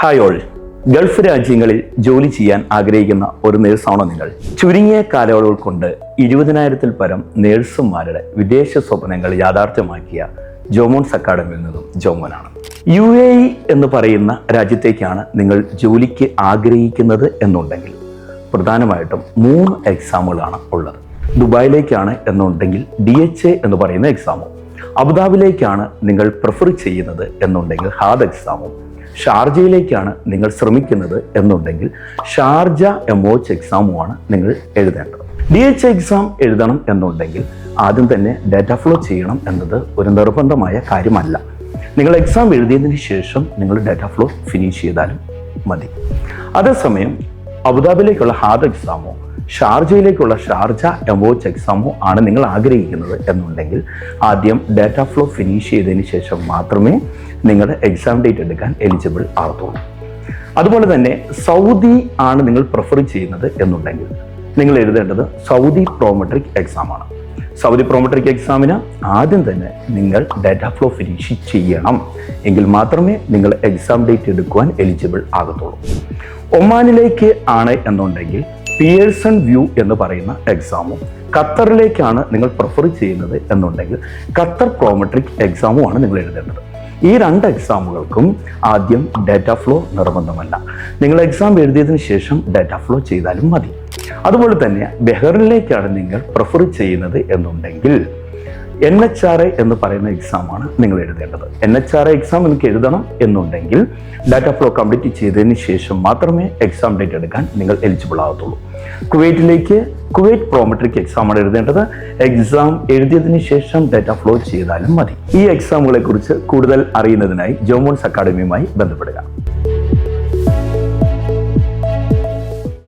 Hi all. Gulf രാജ്യങ്ങളിൽ ജോലി ചെയ്യാൻ ആഗ്രഹിക്കുന്ന ഒരു നേഴ്സാണോ നിങ്ങൾ? ചുരുങ്ങിയ കാലയളവ് കൊണ്ട് ഇരുപതിനായിരത്തിൽ പരം നേഴ്സുമാരുടെ വിദേശ സ്വപ്നങ്ങൾ യാഥാർത്ഥ്യമാക്കിയ ജോമോൺസ് അക്കാഡമിയിൽ നിന്നും ജോമോനാണ്. യു എ ഇ എന്ന് പറയുന്ന രാജ്യത്തേക്കാണ് നിങ്ങൾ ജോലിക്ക് ആഗ്രഹിക്കുന്നത് എന്നുണ്ടെങ്കിൽ പ്രധാനമായിട്ടും മൂന്ന് എക്സാമുകളാണ് ഉള്ളത്. ദുബായിലേക്കാണ് എന്നുണ്ടെങ്കിൽ ഡി എച്ച് എ എന്ന് പറയുന്ന എക്സാമും അബുദാബിയിലേക്കാണ് നിങ്ങൾ പ്രിഫർ ചെയ്യുന്നത് എന്നുണ്ടെങ്കിൽ ഹാദ് എക്സാമും ഷാർജയിലേക്കാണ് നിങ്ങൾ ശ്രമിക്കുന്നത് എന്നുണ്ടെങ്കിൽ ഷാർജ എമോച്ച് എക്സാമുമാണ് നിങ്ങൾ എഴുതേണ്ടത്. ഡി എച്ച് എക്സാം എഴുതണം എന്നുണ്ടെങ്കിൽ ആദ്യം തന്നെ ഡാറ്റ ഫ്ലോ ചെയ്യണം എന്നത് ഒരു നിർബന്ധമായ കാര്യമല്ല. നിങ്ങൾ എക്സാം എഴുതിയതിന് ശേഷം നിങ്ങൾ ഡാറ്റ ഫ്ലോ ഫിനിഷ് ചെയ്താലും മതി. അതേസമയം അബുദാബിയിലേക്കുള്ള ഹാദ് എക്സാമോ ഷാർജയിലേക്കുള്ള ഷാർജ എമോച്ച് എക്സാമോ ആണ് നിങ്ങൾ ആഗ്രഹിക്കുന്നത് എന്നുണ്ടെങ്കിൽ ആദ്യം ഡാറ്റ ഫ്ലോ ഫിനിഷ് ചെയ്തതിന് ശേഷം മാത്രമേ നിങ്ങളുടെ എക്സാം ഡേറ്റ് എടുക്കാൻ എലിജിബിൾ ആകത്തുള്ളൂ അതുപോലെ തന്നെ സൗദി ആണ് നിങ്ങൾ പ്രിഫർ ചെയ്യുന്നത് എന്നുണ്ടെങ്കിൽ നിങ്ങൾ എഴുതേണ്ടത് സൗദി പ്രോമെട്രിക് എക്സാം ആണ്. സൗദി പ്രോമെട്രിക് എക്സാമിന് ആദ്യം തന്നെ നിങ്ങൾ ഡാറ്റ ഫ്ലോ ഫിനിഷ് ചെയ്യണം. എങ്കിൽ മാത്രമേ നിങ്ങൾ എക്സാം ഡേറ്റ് എടുക്കുവാൻ എലിജിബിൾ ആകത്തുള്ളൂ. ഒമാനിലേക്ക് ആണ് എന്നുണ്ടെങ്കിൽ പിയേഴ്സൺ വ്യൂ എന്ന് പറയുന്ന എക്സാമും ഖത്തറിലേക്കാണ് നിങ്ങൾ പ്രിഫർ ചെയ്യുന്നത് എന്നുണ്ടെങ്കിൽ ഖത്തർ പ്രോമെട്രിക് എക്സാമുമാണ് നിങ്ങൾ എഴുതേണ്ടത്. ഈ രണ്ട് എക്സാമുകൾക്കും ആദ്യം ഡാറ്റ ഫ്ലോ നിർബന്ധമല്ല. നിങ്ങൾ എക്സാം എഴുതിയതിന് ശേഷം ഡാറ്റ ഫ്ലോ ചെയ്താലും മതി. അതുപോലെ തന്നെ ബെഹറിനിലേക്കാണ് നിങ്ങൾ പ്രിഫർ ചെയ്യുന്നത് എന്നുണ്ടെങ്കിൽ എൻ എച്ച് ആർ എ എന്ന് പറയുന്ന എക്സാമാണ് നിങ്ങൾ എഴുതേണ്ടത്. N H R A exam നിങ്ങൾക്ക് എഴുതണം എന്നുണ്ടെങ്കിൽ ഡാറ്റ ഫ്ലോ കംപ്ലീറ്റ് ചെയ്തതിന് ശേഷം മാത്രമേ എക്സാം ഡേറ്റ് എടുക്കാൻ നിങ്ങൾ എലിജിബിൾ ആകത്തുള്ളൂ. കുവൈറ്റിലേക്ക് കുവൈറ്റ് പ്രോമെട്രിക് എക്സാമാണ് എഴുതേണ്ടത്. എക്സാം എഴുതിയതിന് ശേഷം ഡാറ്റ ഫ്ലോ ചെയ്താലും മതി. ഈ എക്സാമുകളെ കുറിച്ച് കൂടുതൽ അറിയുന്നതിനായി ജോമോൺസ് അക്കാഡമിയുമായി ബന്ധപ്പെടുക.